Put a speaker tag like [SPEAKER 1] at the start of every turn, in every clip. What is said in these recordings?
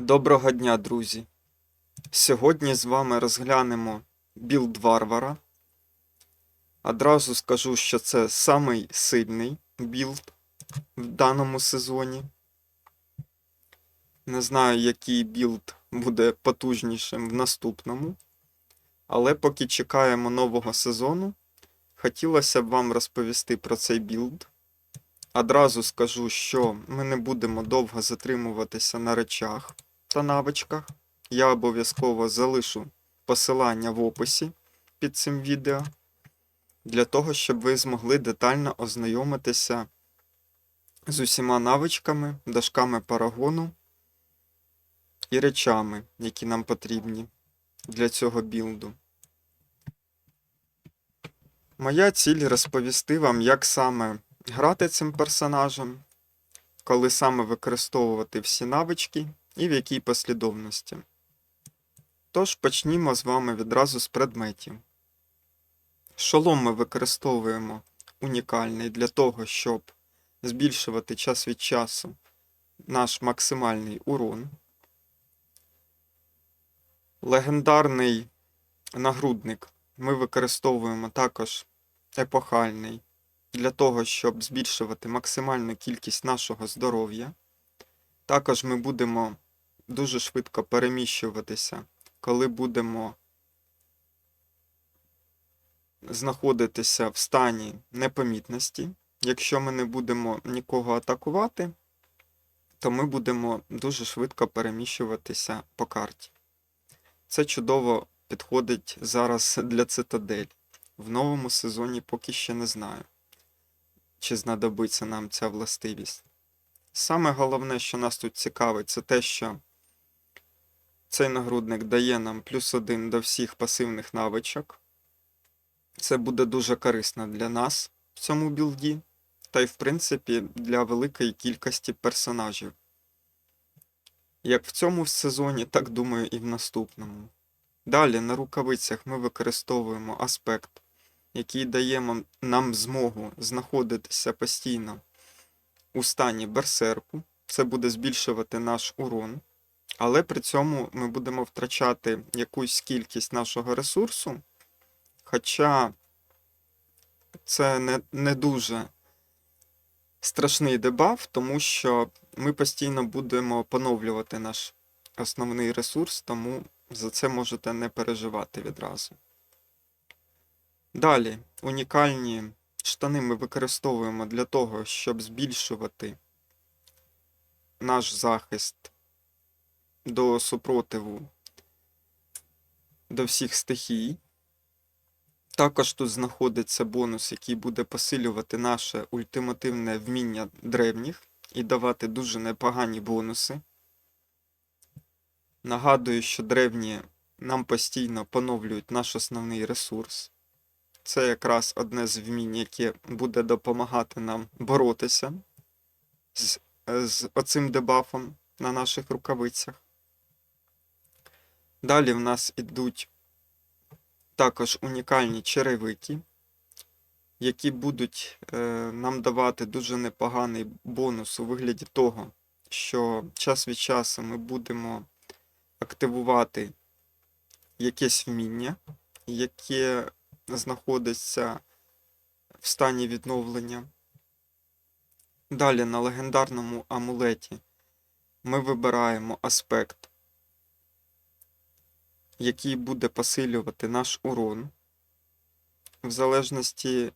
[SPEAKER 1] Доброго дня, друзі! Сьогодні з вами розглянемо білд варвара. Одразу скажу, що це самий сильний білд в даному сезоні. Не знаю, який білд буде потужнішим в наступному. Але поки чекаємо нового сезону, хотілося б вам розповісти про цей білд. Одразу скажу, що ми не будемо довго затримуватися на речах та навичках. Я обов'язково залишу посилання в описі під цим відео, для того, щоб ви змогли детально ознайомитися з усіма навичками, дашками парагону і речами, які нам потрібні для цього білду. Моя ціль розповісти вам, як саме грати цим персонажем, коли саме використовувати всі навички і в якій послідовності. Тож почнімо з вами відразу з предметів. Шолом ми використовуємо унікальний для того, щоб збільшувати час від часу наш максимальний урон. Легендарний нагрудник ми використовуємо також епохальний для того, щоб збільшувати максимальну кількість нашого здоров'я. Також ми будемо дуже швидко переміщуватися, коли будемо знаходитися в стані непомітності. Якщо ми не будемо нікого атакувати, то ми будемо дуже швидко переміщуватися по карті. Це чудово підходить зараз для цитадель. В новому сезоні поки ще не знаю, чи знадобиться нам ця властивість. Саме головне, що нас тут цікавить, це те, що цей нагрудник дає нам плюс один до всіх пасивних навичок. Це буде дуже корисно для нас в цьому білді, та й, в принципі, для великої кількості персонажів. Як в цьому сезоні, так думаю, і в наступному. Далі на рукавицях ми використовуємо аспект, який дає нам змогу знаходитися постійно у стані берсерку. Це буде збільшувати наш урон, але при цьому ми будемо втрачати якусь кількість нашого ресурсу. Хоча це не, не дуже страшний дебаф, тому що ми постійно будемо поновлювати наш основний ресурс, тому за це можете не переживати відразу. Далі, унікальні штани ми використовуємо для того, щоб збільшувати наш захист до супротиву до всіх стихій. Також тут знаходиться бонус, який буде посилювати наше ультимативне вміння древніх і давати дуже непогані бонуси. Нагадую, що древні нам постійно поновлюють наш основний ресурс. Це якраз одне з вмінь, яке буде допомагати нам боротися з, з оцим дебафом на наших рукавицях. Далі в нас ідуть також унікальні черевики, які будуть е, нам давати дуже непоганий бонус у вигляді того, що час від часу ми будемо активувати якесь вміння, яке знаходиться в стані відновлення. Далі на легендарному амулеті ми вибираємо аспект, який буде посилювати наш урон. В залежності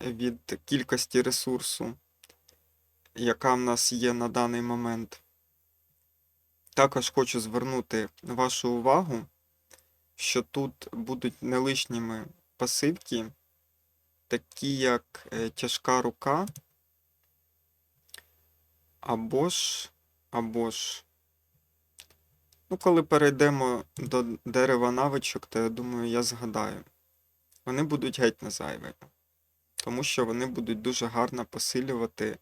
[SPEAKER 1] від кількості ресурсу, яка в нас є на даний момент. Також хочу звернути вашу увагу, що тут будуть не лишніми пасивки, такі як е, тяжка рука, або ж, або ж. Ну, коли перейдемо до дерева навичок, то я думаю, я згадаю. Вони будуть геть не зайві, тому що вони будуть дуже гарно посилювати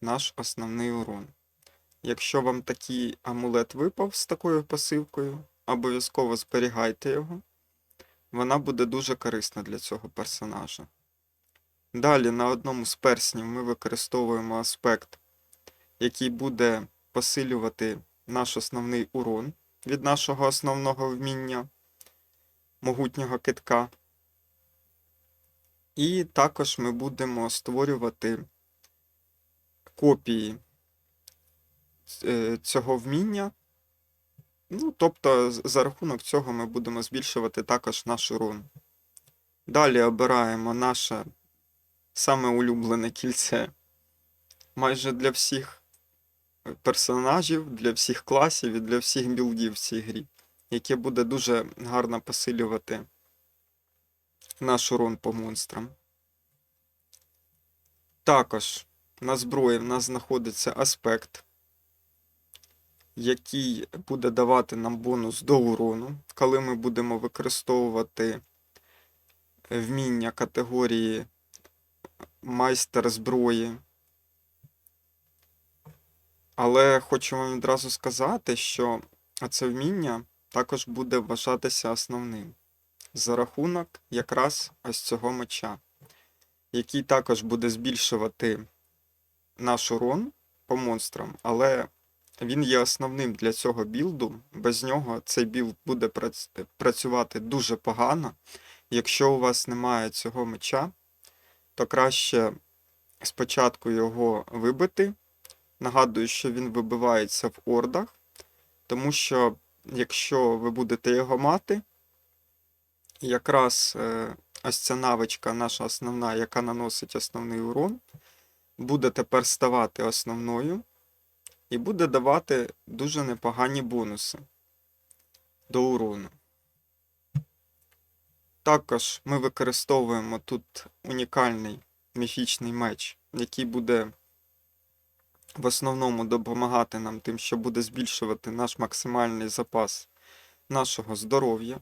[SPEAKER 1] наш основний урон. Якщо вам такий амулет випав з такою пасивкою, обов'язково зберігайте його. Вона буде дуже корисна для цього персонажа. Далі на одному з перснів ми використовуємо аспект, який буде посилювати наш основний урон від нашого основного вміння могутнього китка. І також ми будемо створювати копії е, цього вміння. Ну, тобто, за рахунок цього ми будемо збільшувати також наш урон. Далі обираємо наше саме улюблене кільце майже для всіх персонажів, для всіх класів і для всіх білдів в цій грі, яке буде дуже гарно посилювати наш урон по монстрам. Також на зброї в нас знаходиться аспект, який буде давати нам бонус до урону, коли ми будемо використовувати вміння категорії майстер зброї. Але хочу вам відразу сказати, що це вміння також буде вважатися основним за рахунок якраз ось цього меча, який також буде збільшувати наш урон по монстрам, але він є основним для цього білду. Без нього цей білд буде працювати дуже погано. Якщо у вас немає цього меча, то краще спочатку його вибити. Нагадую, що він вибивається в ордах, тому що якщо ви будете його мати, якраз е, ось ця навичка, наша основна, яка наносить основний урон, буде тепер ставати основною і буде давати дуже непогані бонуси до урону. Також ми використовуємо тут унікальний міфічний меч, який буде в основному допомагати нам тим, що буде збільшувати наш максимальний запас нашого здоров'я.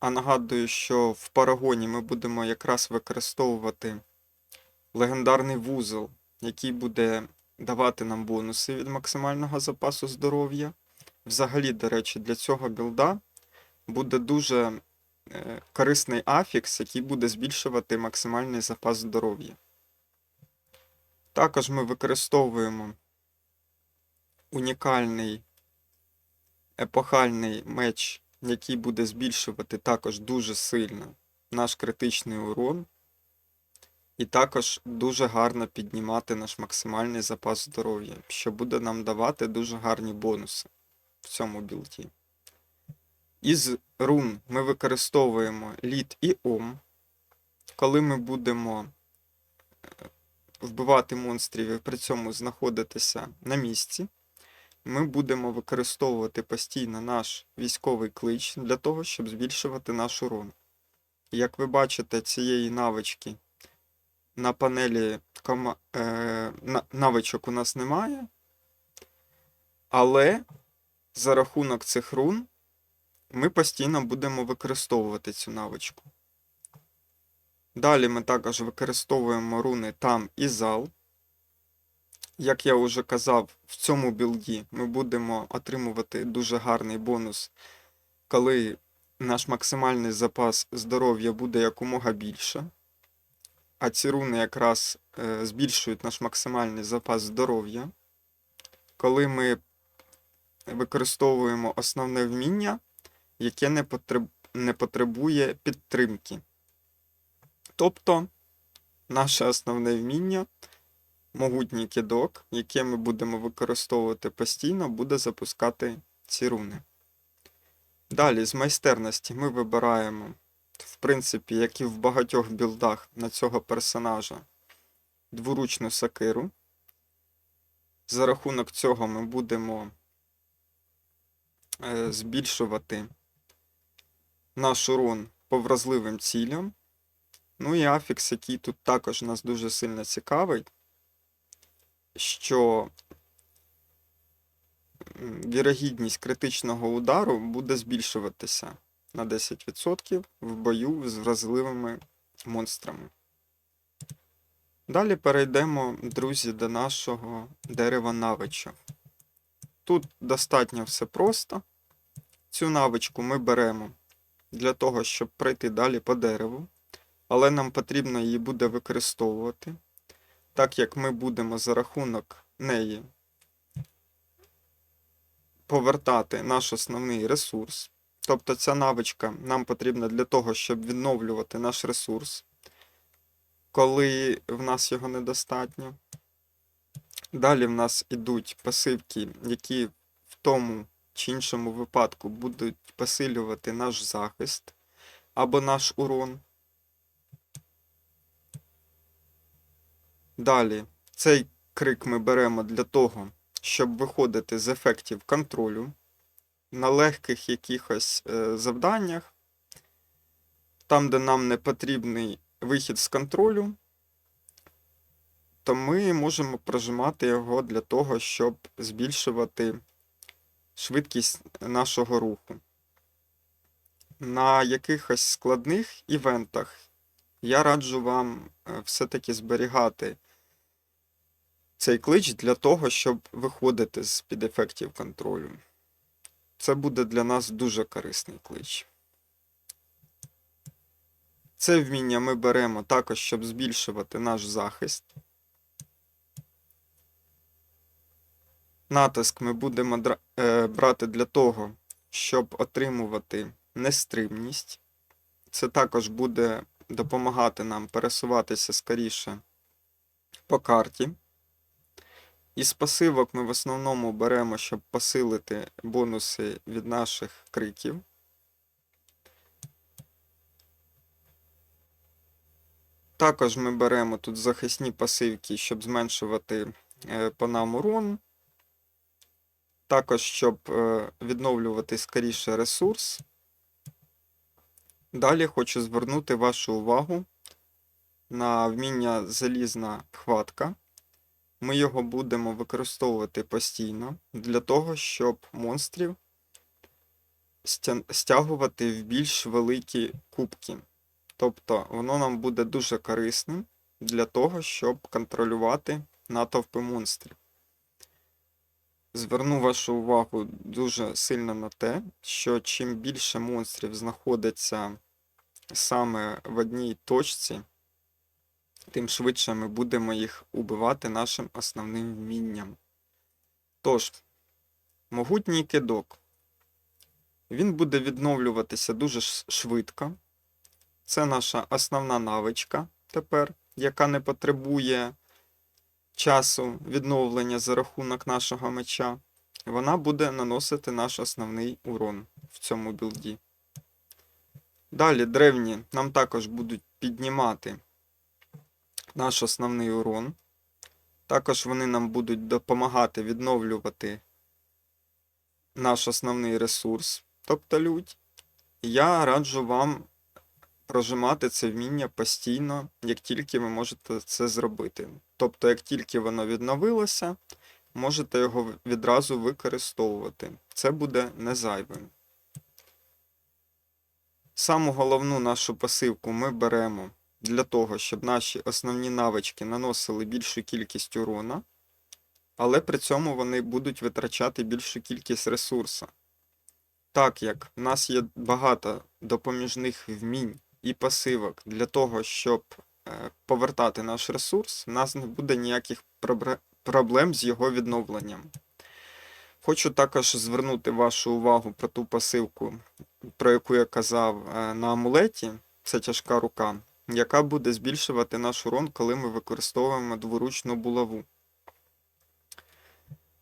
[SPEAKER 1] А нагадую, що в парагоні ми будемо якраз використовувати легендарний вузол, який буде давати нам бонуси від максимального запасу здоров'я. Взагалі, до речі, для цього білда буде дуже е, корисний афікс, який буде збільшувати максимальний запас здоров'я. Також ми використовуємо унікальний епохальний меч, який буде збільшувати також дуже сильно наш критичний урон, і також дуже гарно піднімати наш максимальний запас здоров'я, що буде нам давати дуже гарні бонуси в цьому білді. Із рун ми використовуємо лід і ом. Коли ми будемо е, вбивати монстрів і при цьому знаходитися на місці, ми будемо використовувати постійно наш військовий клич для того, щоб збільшувати наш урон. Як ви бачите, цієї навички на панелі е... навичок у нас немає, але за рахунок цих рун ми постійно будемо використовувати цю навичку. Далі ми також використовуємо руни там і зал. Як я вже казав, в цьому білді ми будемо отримувати дуже гарний бонус, коли наш максимальний запас здоров'я буде якомога більше. А ці руни якраз е, збільшують наш максимальний запас здоров'я. Коли ми використовуємо основне вміння, яке не, потреб... не потребує підтримки. Тобто, наше основне вміння, могутній кидок, яке ми будемо використовувати постійно, буде запускати ці руни. Далі, з майстерності ми вибираємо, принципі, як і в багатьох білдах на цього персонажа, дворучну сакиру. За рахунок цього ми будемо е, збільшувати наш урон по вразливим цілям. Ну і афікс, який тут також нас дуже сильно цікавий, що вірогідність критичного удару буде збільшуватися на 10% в бою з вразливими монстрами. Далі перейдемо, друзі, до нашого дерева навичок. Тут достатньо все просто. Цю навичку ми беремо для того, щоб пройти далі по дереву але нам потрібно її буде використовувати, так як ми будемо за рахунок неї повертати наш основний ресурс. Тобто ця навичка нам потрібна для того, щоб відновлювати наш ресурс, коли в нас його недостатньо. Далі в нас ідуть пасивки, які в тому чи іншому випадку будуть посилювати наш захист або наш урон. Далі цей крик ми беремо для того, щоб виходити з ефектів контролю на легких якихось е, завданнях, там, де нам не потрібний вихід з контролю, то ми можемо прожимати його для того, щоб збільшувати швидкість нашого руху. На якихось складних івентах я раджу вам е, все-таки зберігати цей клич для того, щоб виходити з під ефектів контролю. Це буде для нас дуже корисний клич. Це вміння ми беремо також, щоб збільшувати наш захист. Натиск ми будемо е, брати для того, щоб отримувати нестримність. Це також буде допомагати нам пересуватися скоріше по карті. Із пасивок ми в основному беремо, щоб посилити бонуси від наших криків. Також ми беремо тут захисні пасивки, щоб зменшувати е, по нам урон. Також, щоб е, відновлювати скоріше ресурс. Далі хочу звернути вашу увагу на вміння залізна хватка. Ми його будемо використовувати постійно для того, щоб монстрів стягувати в більш великі кубки. Тобто воно нам буде дуже корисним для того, щоб контролювати натовпи монстрів. Зверну вашу увагу дуже сильно на те, що чим більше монстрів знаходиться саме в одній точці, тим швидше ми будемо їх убивати нашим основним вмінням. Тож, могутній кидок. Він буде відновлюватися дуже швидко. Це наша основна навичка тепер, яка не потребує часу відновлення за рахунок нашого меча. Вона буде наносити наш основний урон в цьому білді. Далі древні нам також будуть піднімати наш основний урон. Також вони нам будуть допомагати відновлювати наш основний ресурс, тобто лють. Я раджу вам прожимати це вміння постійно, як тільки ви можете це зробити. Тобто, як тільки воно відновилося, можете його відразу використовувати. Це буде не зайвим. Саму головну нашу пасивку ми беремо для того, щоб наші основні навички наносили більшу кількість урона, але при цьому вони будуть витрачати більшу кількість ресурсу. Так як в нас є багато допоміжних вмінь і пасивок для того, щоб е, повертати наш ресурс, у нас не буде ніяких проблем з його відновленням. Хочу також звернути вашу увагу про ту пасивку, про яку я казав е, на амулеті. Це тяжка рука, яка буде збільшувати наш урон, коли ми використовуємо дворучну булаву.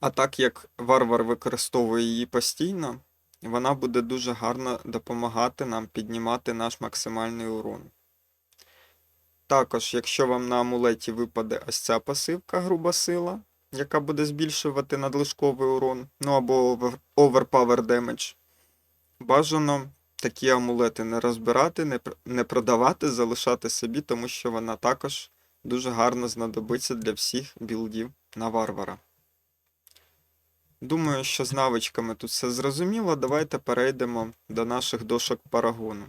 [SPEAKER 1] А так як варвар використовує її постійно, вона буде дуже гарно допомагати нам піднімати наш максимальний урон. Також, якщо вам на амулеті випаде ось ця пасивка груба сила, яка буде збільшувати надлишковий урон, ну або overpower damage, бажано такі амулети не розбирати, не, не продавати, залишати собі, тому що вона також дуже гарно знадобиться для всіх білдів на варвара. Думаю, що з навичками тут все зрозуміло. Давайте перейдемо до наших дошок парагону.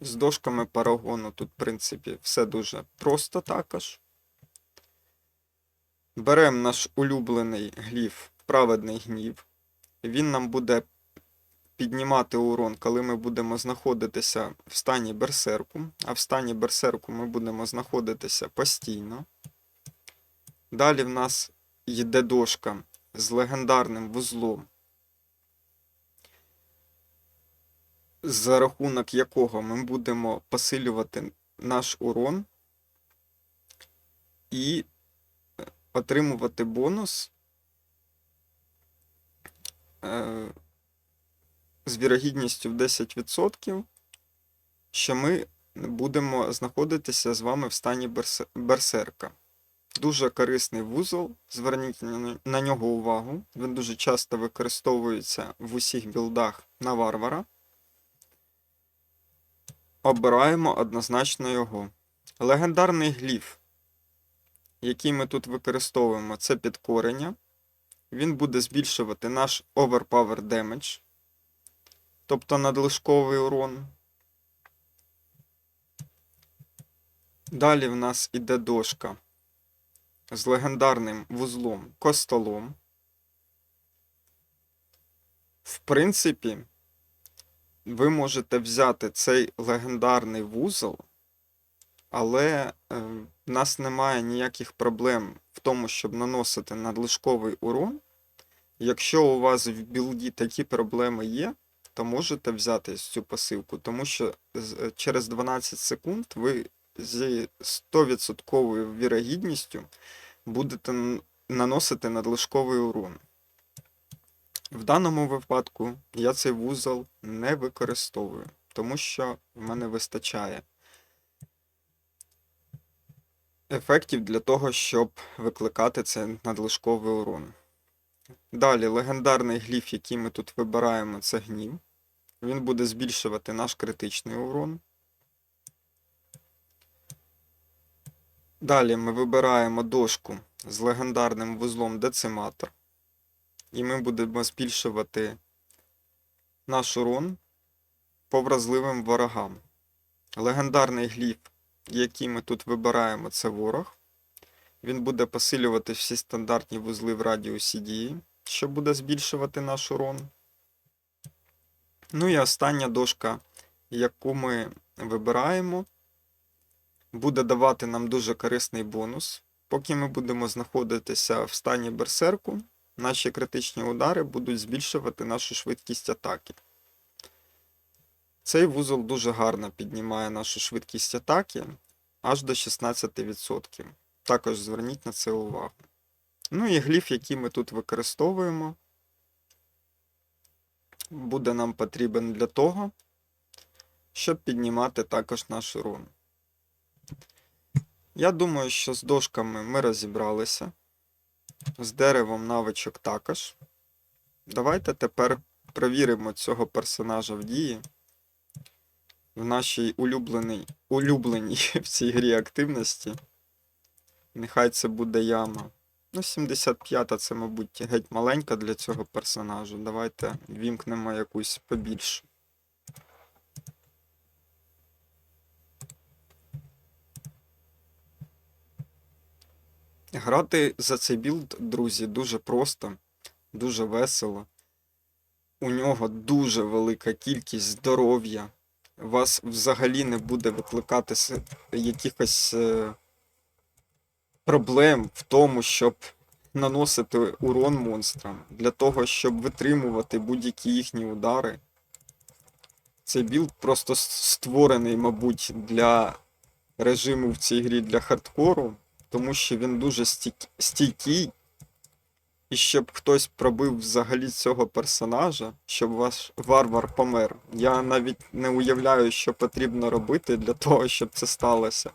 [SPEAKER 1] З дошками парагону тут, в принципі, все дуже просто також. Беремо наш улюблений гліф Праведний гнів. Він нам буде піднімати урон, коли ми будемо знаходитися в стані берсерку. А в стані берсерку ми будемо знаходитися постійно. Далі в нас йде дошка з легендарним вузлом, за рахунок якого ми будемо посилювати наш урон і е, отримувати бонус. Е, з вірогідністю в 10%, що ми будемо знаходитися з вами в стані берсерка. Дуже корисний вузол, зверніть на- нього увагу. Він дуже часто використовується в усіх білдах на варвара. Обираємо однозначно його. Легендарний гліф, який ми тут використовуємо, це підкорення. Він буде збільшувати наш Overpower Damage, тобто надлишковий урон. Далі в нас іде дошка з легендарним вузлом костолом. В принципі, ви можете взяти цей легендарний вузол, але е, в нас немає ніяких проблем в тому, щоб наносити надлишковий урон. Якщо у вас в білді такі проблеми є, то можете взяти цю пасивку, тому що е, через 12 секунд ви зі 100% вірогідністю будете наносити надлишковий урон. В даному випадку я цей вузол не використовую, тому що в мене вистачає ефектів для того, щоб викликати цей надлишковий урон. Далі легендарний гліф, який ми тут вибираємо, це гнів. Він буде збільшувати наш критичний урон. Далі ми вибираємо дошку з легендарним вузлом дециматор. І ми будемо збільшувати наш урон по вразливим ворогам. Легендарний гліф, який ми тут вибираємо, це ворог. Він буде посилювати всі стандартні вузли в радіусі дії, що буде збільшувати наш урон. Ну і остання дошка, яку ми вибираємо, буде давати нам дуже корисний бонус. Поки ми будемо знаходитися в стані берсерку, наші критичні удари будуть збільшувати нашу швидкість атаки. Цей вузол дуже гарно піднімає нашу швидкість атаки аж до 16%. Також зверніть на це увагу. Ну і гліф, який ми тут використовуємо, буде нам потрібен для того, щоб піднімати також наш урон. Я думаю, що з дошками ми розібралися. З деревом навичок також. Давайте тепер перевіримо цього персонажа в дії. В нашій улюбленій, улюбленій в цій грі активності. Нехай це буде яма. Ну, 75 це, мабуть, геть маленька для цього персонажу. Давайте вімкнемо якусь побільшу. Грати за цей білд, друзі, дуже просто, дуже весело. У нього дуже велика кількість здоров'я. Вас взагалі не буде викликати якихось е, проблем в тому, щоб наносити урон монстрам, для того, щоб витримувати будь-які їхні удари. Цей білд просто створений, мабуть, для режиму в цій грі для хардкору, тому що він дуже стійкий. І щоб хтось пробив взагалі цього персонажа, щоб ваш варвар помер. Я навіть не уявляю, що потрібно робити для того, щоб це сталося.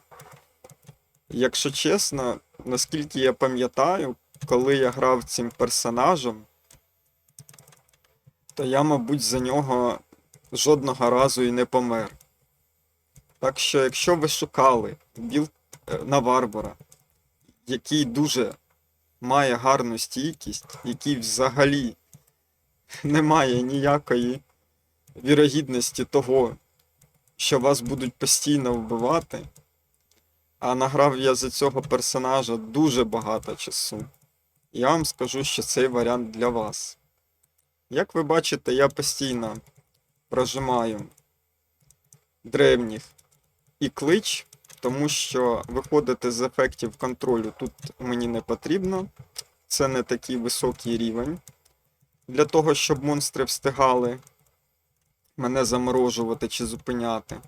[SPEAKER 1] Якщо чесно, наскільки я пам'ятаю, коли я грав цим персонажем, то я, мабуть, за нього жодного разу і не помер. Так що, якщо ви шукали білд е, на варвара, який дуже має гарну стійкість, який взагалі не має ніякої вірогідності того, що вас будуть постійно вбивати. А награв я за цього персонажа дуже багато часу. Я вам скажу, що цей варіант для вас. Як ви бачите, я постійно прожимаю древніх і клич, тому що виходити з ефектів контролю тут мені не потрібно. Це не такий високий рівень. Для того, щоб монстри встигали мене заморожувати чи зупиняти.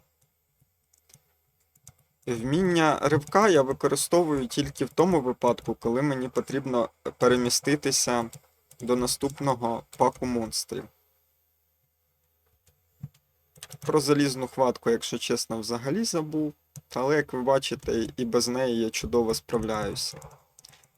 [SPEAKER 1] Вміння ривка я використовую тільки в тому випадку, коли мені потрібно переміститися до наступного паку монстрів. Про залізну хватку, якщо чесно, взагалі забув. Але, як ви бачите, і без неї я чудово справляюся.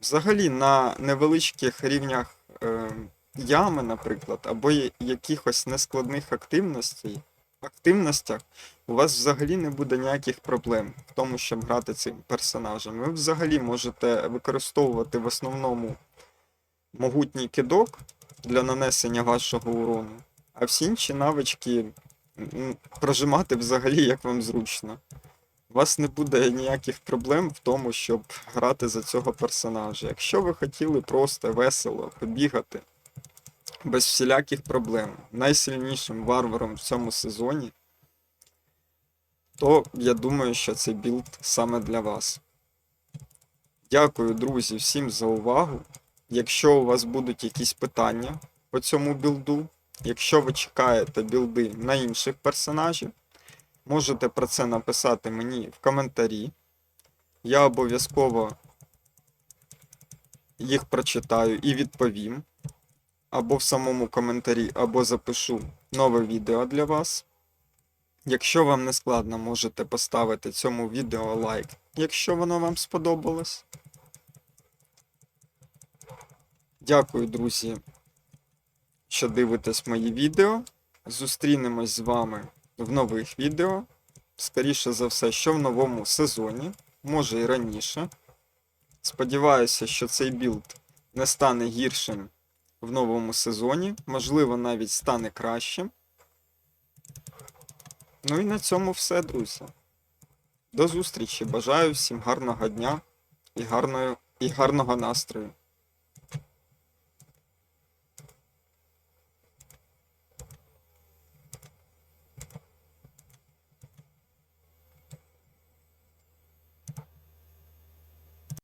[SPEAKER 1] Взагалі, на невеличких рівнях е, ями, наприклад, або якихось нескладних активностей, активностях, у вас взагалі не буде ніяких проблем в тому, щоб грати цим персонажем. Ви взагалі можете використовувати в основному могутній кидок для нанесення вашого урону, а всі інші навички прожимати взагалі як вам зручно. У вас не буде ніяких проблем в тому, щоб грати за цього персонажа. Якщо ви хотіли просто весело побігати без всіляких проблем, найсильнішим варваром в цьому сезоні, то я думаю, що цей білд саме для вас. Дякую, друзі, всім за увагу. Якщо у вас будуть якісь питання по цьому білду, якщо ви чекаєте білди на інших персонажів, можете про це написати мені в коментарі. Я обов'язково їх прочитаю і відповім. Або в самому коментарі, або запишу нове відео для вас. Якщо вам не складно, можете поставити цьому відео лайк, якщо воно вам сподобалось. Дякую, друзі, що дивитесь мої відео. Зустрінемось з вами в нових відео. Скоріше за все, що в новому сезоні, може і раніше. Сподіваюся, що цей білд не стане гіршим в новому сезоні, можливо, навіть стане кращим. Ну і на цьому все, друзі. До зустрічі. Бажаю всім гарного дня і, гарної, і гарного настрою.